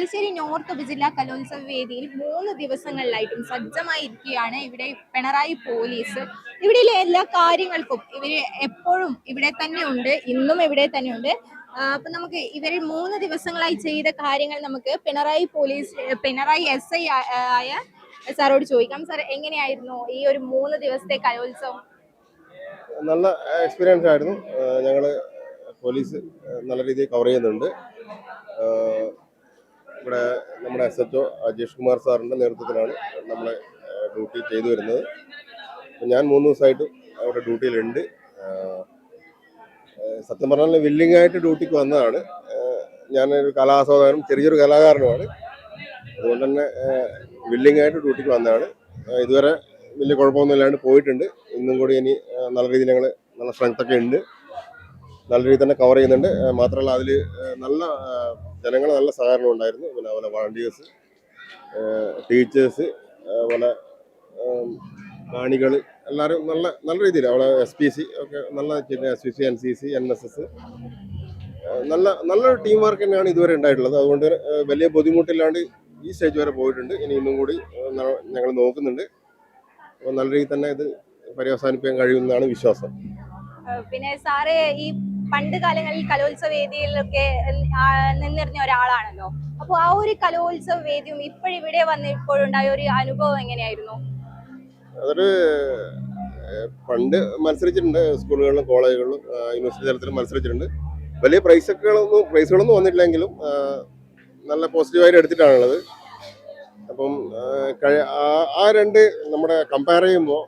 Thalassery north ഉപജില്ലാ കലോത്സവ വേദിയിൽ മൂന്ന് ദിവസങ്ങളിലായിട്ടും സജ്ജമായിരിക്കുകയാണ് ഇവിടെ പിണറായി പോലീസ്. ഇവിടെയുള്ള എല്ലാ കാര്യങ്ങൾക്കും ഇവർ എപ്പോഴും ഇവിടെ തന്നെ ഉണ്ട് ഇന്നും ഇവിടെ തന്നെ ഉണ്ട്. അപ്പൊ നമുക്ക് ഇവർ മൂന്ന് ദിവസങ്ങളായി ചെയ്ത കാര്യങ്ങൾ നമുക്ക് Pinarayi police Pinarayi S I ആയ സാറോട് ചോദിക്കാം. സാർ എങ്ങനെയായിരുന്നു ഈ ഒരു മൂന്ന് ദിവസത്തെ കലോത്സവം? നല്ല എക്സ്പീരിയൻസ് ആയിരുന്നു. ഞങ്ങൾ പോലീസ് നല്ല രീതിയിൽ കവർ ചെയ്യുന്നുണ്ട്. ഇവിടെ നമ്മുടെ S H O Ajesh Kumar സാറിന്റെ നേതൃത്വത്തിലാണ് നമ്മളെ ഡ്യൂട്ടി ചെയ്തു വരുന്നത്. ഞാൻ മൂന്ന് ദിവസമായിട്ട് അവിടെ ഡ്യൂട്ടിയിലുണ്ട്. സത്യം പറഞ്ഞാൽ വില്ലിംഗ് ആയിട്ട് ഡ്യൂട്ടിക്ക് വന്നതാണ്. ഞാനൊരു കലാസ്വാദകനും ചെറിയൊരു കലാകാരനുമാണ്. അതുകൊണ്ട് തന്നെ വില്ലിംഗ് ആയിട്ട് ഡ്യൂട്ടിക്ക് വന്നതാണ്. ഇതുവരെ വലിയ കുഴപ്പമൊന്നുമില്ലാണ്ട് പോയിട്ടുണ്ട്. ഇന്നും കൂടി ഇനി നല്ല രീതിയിൽ ഞങ്ങൾ നല്ല സ്ട്രെങ്ത് ഒക്കെ ഉണ്ട്. നല്ല രീതിയിൽ തന്നെ കവർ ചെയ്യുന്നുണ്ട്. മാത്രമല്ല അതിൽ നല്ല ജനങ്ങൾ നല്ല സഹകരണം ഉണ്ടായിരുന്നു. പിന്നെ അതുപോലെ വളണ്ടിയേഴ്സ് ടീച്ചേഴ്സ് അതുപോലെ കാണികൾ എല്ലാവരും നല്ല നല്ല രീതിയിൽ അവിടെ എസ് പി സി ഒക്കെ നല്ല S P C N C C N S S നല്ല നല്ലൊരു ടീം വർക്ക് തന്നെയാണ് ഇതുവരെ ഉണ്ടായിട്ടുള്ളത്. അതുകൊണ്ട് വലിയ ബുദ്ധിമുട്ടില്ലാണ്ട് ഈ സ്റ്റേജ് വരെ പോയിട്ടുണ്ട്. ഇനി ഇന്നും കൂടി ഞങ്ങൾ നോക്കുന്നുണ്ട്. അപ്പോൾ നല്ല രീതിയിൽ തന്നെ ഇത് പര്യവസാനിപ്പിക്കാൻ കഴിയുമെന്നാണ് വിശ്വാസം. പിന്നെ സാറേ ഈ പണ്ട് കാലങ്ങളിൽ കലോത്സവ വേദിയിലൊക്കെ നിന്നിരുന്ന ഒരാളാണല്ലോ. അപ്പോൾ ആ ഒരു കലോത്സവ വേദിയും ഇപ്പോഴിവിടെ വന്ന് ഇപ്പോഴുണ്ടായ ഒരു അനുഭവം എങ്ങനെയായിരുന്നു? അതൊരു പണ്ട് മത്സരിച്ചിട്ടുണ്ട് സ്കൂളുകളിലും കോളേജുകളിലും യൂണിവേഴ്സിറ്റി തലത്തിലും മത്സരിച്ചിട്ടുണ്ട്. വലിയ പ്രൈസൊക്കെകളൊന്നും പ്രൈസുകളൊന്നും വന്നിട്ടില്ലെങ്കിലും നല്ല പോസിറ്റീവായിട്ട് എടുത്തിട്ടാണുള്ളത്. അപ്പം ആ രണ്ട് നമ്മുടെ കമ്പയർ ചെയ്യുമ്പോൾ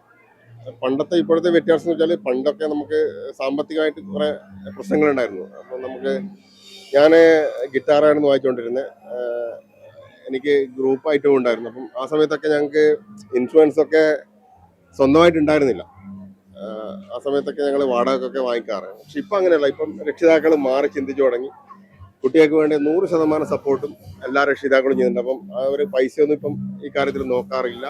പണ്ടത്തെ ഇപ്പോഴത്തെ വ്യത്യാസം എന്ന് വെച്ചാൽ പണ്ടൊക്കെ നമുക്ക് സാമ്പത്തികമായിട്ട് കുറെ പ്രശ്നങ്ങളുണ്ടായിരുന്നു. അപ്പം നമുക്ക് ഞാൻ ഗിറ്റാറായിരുന്നു വായിച്ചുകൊണ്ടിരുന്നത് എനിക്ക് ഗ്രൂപ്പ് ഐറ്റവും ഉണ്ടായിരുന്നു. അപ്പം ആ സമയത്തൊക്കെ ഞങ്ങൾക്ക് ഇൻഫ്ലുവൻസ് ഒക്കെ സ്വന്തമായിട്ട് ഉണ്ടായിരുന്നില്ല. ആ സമയത്തൊക്കെ ഞങ്ങൾ വാടകക്കൊക്കെ വാങ്ങിക്കാറ്. പക്ഷെ ഇപ്പം അങ്ങനെയല്ല. ഇപ്പം രക്ഷിതാക്കൾ മാറി ചിന്തിച്ചു തുടങ്ങി. കുട്ടികൾക്ക് വേണ്ടി നൂറ് ശതമാനം സപ്പോർട്ടും എല്ലാ രക്ഷിതാക്കളും ചെയ്യുന്നുണ്ട്. അപ്പം അവർ പൈസയൊന്നും ഇപ്പം ഈ കാര്യത്തിൽ നോക്കാറില്ല.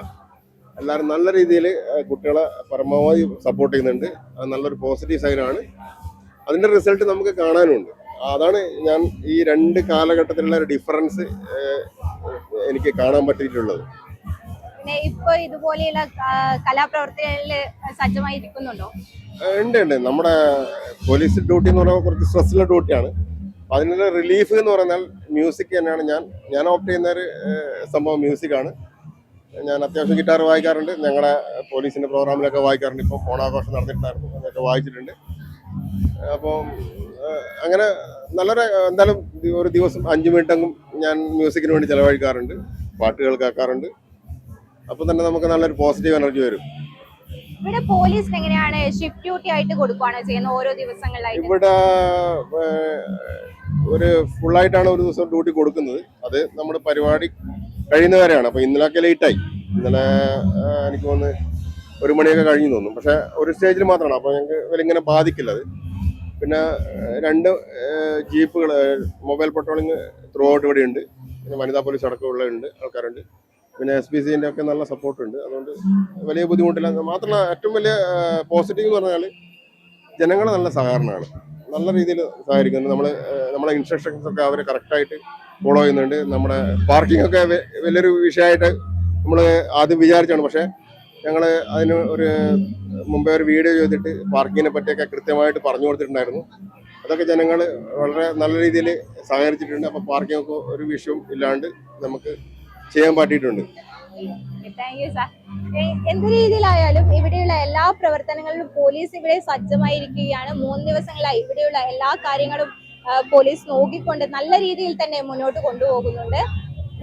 എല്ലാവരും നല്ല രീതിയിൽ കുട്ടികളെ പരമാവധി സപ്പോർട്ട് ചെയ്യുന്നുണ്ട്. അത് നല്ലൊരു പോസിറ്റീവ് സൈനാണ് അതിന്റെ റിസൾട്ട് നമുക്ക് കാണാനുണ്ട്. അതാണ് ഞാൻ ഈ രണ്ട് കാലഘട്ടത്തിലുള്ള ഒരു ഡിഫറൻസ് എനിക്ക് കാണാൻ പറ്റിയിട്ടുള്ളത്. ഇപ്പൊ ഇതുപോലെയുള്ള ആ, കലാപ്രവർത്തനങ്ങളിൽ സജ്ജമായിരിക്കുന്നുണ്ടോ? ഉണ്ട് ഉണ്ട്. നമ്മുടെ പോലീസ് ഡ്യൂട്ടി എന്ന് പറയുമ്പോൾ കുറച്ച് സ്ട്രെസ്സുള്ള ഡ്യൂട്ടിയാണ് അപ്പം അതിനുള്ള റിലീഫ് എന്ന് പറഞ്ഞാൽ മ്യൂസിക് തന്നെയാണ് ഞാൻ ഞാൻ ഓപ്റ്റ് ചെയ്യുന്ന ഒരു സംഭവം സംഭവം മ്യൂസിക്കാണ് ഞാൻ അത്യാവശ്യം ഗിറ്റാർ വായിക്കാറുണ്ട്. ഞങ്ങളുടെ പോലീസിന്റെ പ്രോഗ്രാമിലൊക്കെ വായിക്കാറുണ്ട്. ഇപ്പോൾ ഓണാഘോഷം നടന്നിട്ടുണ്ടായിരുന്നു. അതൊക്കെ വായിച്ചിട്ടുണ്ട്. അപ്പോൾ അങ്ങനെ നല്ലൊരു എന്തായാലും ഒരു ദിവസം അഞ്ച് മിനിറ്റെങ്കിലും ഞാൻ മ്യൂസിക്കിന് വേണ്ടി ചിലവഴിക്കാറുണ്ട്. പാട്ടുകൾ കേൾക്കാറുണ്ട്. അപ്പം തന്നെ നമുക്ക് നല്ലൊരു പോസിറ്റീവ് എനർജി വരും. ഇവിടെ പോലീസിന് എങ്ങനെയാണ് ഷിഫ്റ്റ് ഡ്യൂട്ടി ആയിട്ട് കൊടുക്കുകയാണോ ചെയ്യുന്നത് ഓരോ ദിവസങ്ങളിലായിട്ട്? ഇവിടെ ഒരു ഫുള്ളായിട്ടാണ് ഒരു ദിവസം ഡ്യൂട്ടി കൊടുക്കുന്നത്. അത് നമ്മുടെ പരിപാടി കഴിയുന്നവരെയാണ് അപ്പൊ ഇന്നലെയൊക്കെ ലേറ്റായി ഇന്നലെ എനിക്ക് തോന്നുന്നു ഒരു മണിയൊക്കെ കഴിഞ്ഞു തോന്നും പക്ഷെ ഒരു സ്റ്റേജിൽ മാത്രമാണ്. അപ്പൊ ഞങ്ങൾക്ക് വലിങ്ങനെ ബാധിക്കില്ലത് പിന്നെ രണ്ട് ജീപ്പുകൾ മൊബൈൽ പട്രോളിങ് ത്രൂ ഔട്ട് ഇവിടെ ഉണ്ട്. പിന്നെ വനിതാ പോലീസ് അടക്കമുള്ള ഉണ്ട് ആൾക്കാരുണ്ട്. പിന്നെ എസ് പി സിന്റെ ഒക്കെ നല്ല സപ്പോർട്ട് ഉണ്ട്. അതുകൊണ്ട് വലിയ ബുദ്ധിമുട്ടില്ല. മാത്രമല്ല ഏറ്റവും വലിയ പോസിറ്റീവ് എന്ന് പറഞ്ഞാൽ ജനങ്ങൾ നല്ല സഹകരണമാണ്. നല്ല രീതിയിൽ സഹകരിക്കുന്നുണ്ട് നമ്മൾ നമ്മളെ ഇൻസ്ട്രക്ഷൻസ് ഒക്കെ അവർ കറക്റ്റായിട്ട് ഫോളോ ചെയ്യുന്നുണ്ട്. നമ്മുടെ പാർക്കിംഗ് ഒക്കെ വലിയൊരു വിഷയമായിട്ട് നമ്മൾ ആദ്യം വിചാരിച്ചാണ്. പക്ഷേ ഞങ്ങൾ അതിന് ഒരു മുമ്പേ ഒരു വീഡിയോ ചെയ്തിട്ട് പാർക്കിങ്ങിനെ പറ്റിയൊക്കെ കൃത്യമായിട്ട് പറഞ്ഞു കൊടുത്തിട്ടുണ്ടായിരുന്നു. അതൊക്കെ ജനങ്ങൾ വളരെ നല്ല രീതിയിൽ സഹകരിച്ചിട്ടുണ്ട്. അപ്പോൾ പാർക്കിംഗ് ഒക്കെ ഒരു വിഷയവും ഇല്ലാണ്ട് നമുക്ക് ചെയ്യാൻ പറ്റിയിട്ടുണ്ട്. എന്ത് രീതിയിലായാലും ഇവിടെയുള്ള എല്ലാ പ്രവർത്തനങ്ങളിലും പോലീസ് ഇവിടെ സജ്ജമായിരിക്കുകയാണ്. മൂന്ന് ദിവസങ്ങളായി ഇവിടെയുള്ള എല്ലാ കാര്യങ്ങളും പോലീസ് നോക്കിക്കൊണ്ട് നല്ല രീതിയിൽ തന്നെ മുന്നോട്ട് കൊണ്ടുപോകുന്നുണ്ട്.